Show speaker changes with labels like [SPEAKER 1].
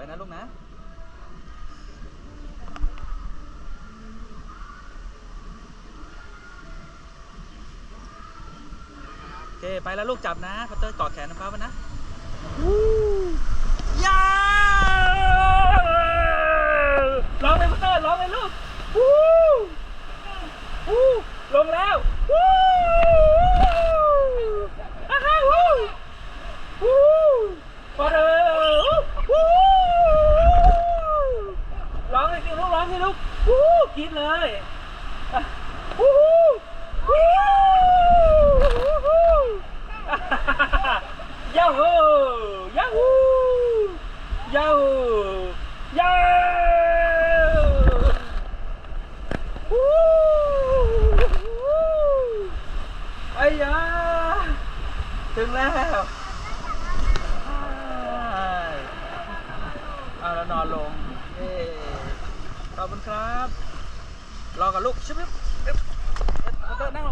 [SPEAKER 1] นะลูกนะโอเคไปแล้วลูกจับนะพัตเตอร์กาะแขนน้ำฟ้าไว้นะยาร้องเลยพัตเตอร์ร้องเลยลูกหูหูลงแล้วฮ่าฮ่าวู้วู้พอเถอะวู้ร้ องเลยลูกร้องสิลูกวู้กรี๊ดเลยวู้วู้วู้ยาฮูยาฮูยาฮูยาฮูไอ้ยาถึงแล้วเอาแล้วนอนลงเย้ ขอบคุณครับ รอกับลูกชิบชิบชิบชิบนั่งลง